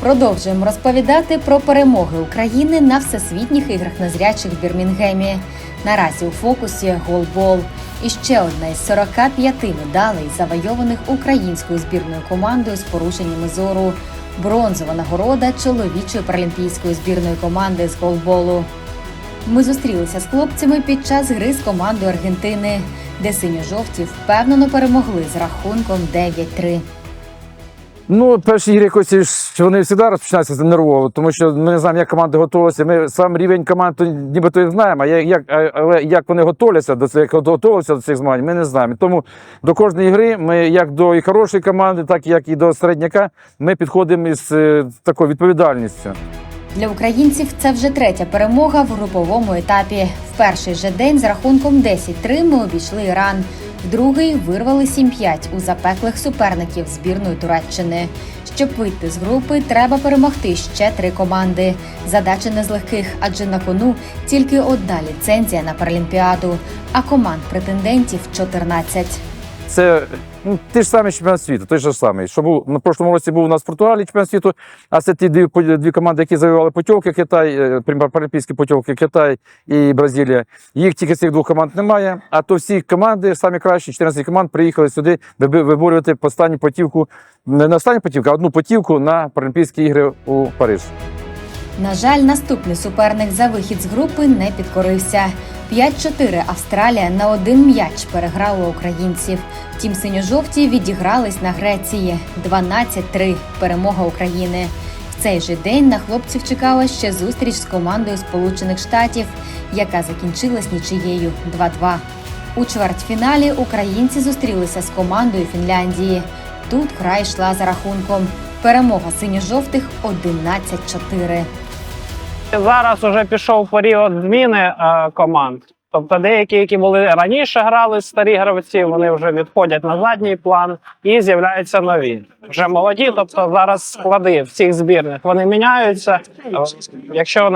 Продовжуємо розповідати про перемоги України на всесвітніх іграх незрячих в Бірмінгемі. Наразі у фокусі голбол. І ще одна із 45 медалей, завойованих українською збірною командою з порушеннями зору. Бронзова нагорода чоловічої паралімпійської збірної команди з голболу. Ми зустрілися з хлопцями під час гри з командою Аргентини, де синьо-жовті впевнено перемогли з рахунком 9-3. Ну, перші ігри якось вони завжди розпочинаються нервово, тому що ми не знаємо, як команди готувалися. Ми сам рівень команд нібито і знаємо, а як, але як вони готуються до цих, готувалися до цих змагань, ми не знаємо. Тому до кожної гри ми як до і хорошої команди, так як і до середняка, ми підходимо із е, такою відповідальністю. Для українців це вже третя перемога в груповому етапі. В перший же день з рахунком 10-3 ми обійшли Іран. Другий вирвали 7-5 у запеклих суперників збірної Туреччини. Щоб вийти з групи, треба перемогти ще три команди. Задача не з легких, адже на кону тільки одна ліцензія на Паралімпіаду, а команд претендентів 14. Це ну, ти ж самий чемпіонат світу, той же самий. Що був на прошлому році був у нас в Португалії чемпіонат світу, а це ті дві, дві команди, які завоювали путівки Китай, е, паралімпійські путівки Китай і Бразилія. Їх тільки цих двох команд немає. А то всі команди, самі кращі, 14 команд, приїхали сюди виборювати останню путівку, не на останню путівку, а одну путівку на Паралімпійські ігри у Париж. На жаль, наступний суперник за вихід з групи не підкорився. 5-4 Австралія на один м'яч переграла українців. Втім, синьо-жовті відігрались на Греції. 12-3 перемога України. В цей же день на хлопців чекала ще зустріч з командою Сполучених Штатів, яка закінчилась нічиєю 2-2. У чвертьфіналі українці зустрілися з командою Фінляндії. Тут гра йшла за рахунком. Перемога синьо-жовтих 11-4. Зараз вже пішов період зміни е, команд. Тобто деякі, які були раніше грали старі гравці, вони вже відходять на задній план і з'являються нові. Вже молоді. Тобто зараз склади всіх збірних вони міняються. Якщо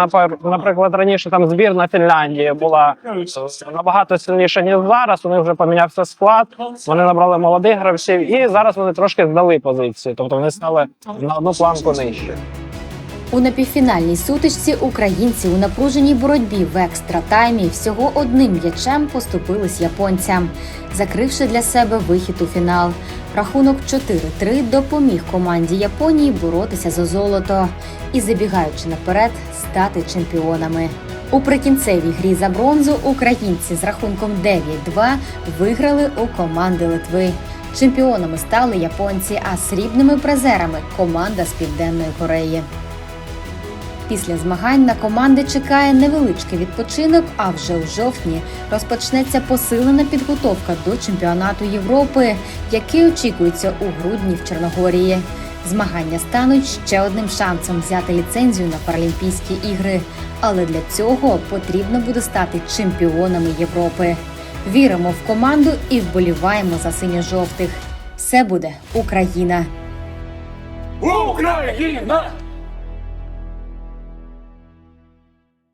наприклад раніше там збірна Фінляндії була е, набагато сильніша ніж зараз, вони вже помінявся склад. Вони набрали молодих гравців, і зараз вони трошки здали позиції. Тобто вони стали на одну планку нижче. У напівфінальній сутичці українці у напруженій боротьбі в екстра таймі всього одним м'ячем поступились японцям, закривши для себе вихід у фінал. Рахунок 4-3 допоміг команді Японії боротися за золото і, забігаючи наперед, стати чемпіонами. У прикінцевій грі за бронзу українці з рахунком 9-2 виграли у команди Литви. Чемпіонами стали японці, а срібними призерами команда з Південної Кореї. Після змагань на команди чекає невеличкий відпочинок, а вже у жовтні розпочнеться посилена підготовка до чемпіонату Європи, який очікується у грудні в Чорногорії. Змагання стануть ще одним шансом взяти ліцензію на Паралімпійські ігри, але для цього потрібно буде стати чемпіонами Європи. Віримо в команду і вболіваємо за синьо-жовтих. Все буде Україна! Україна!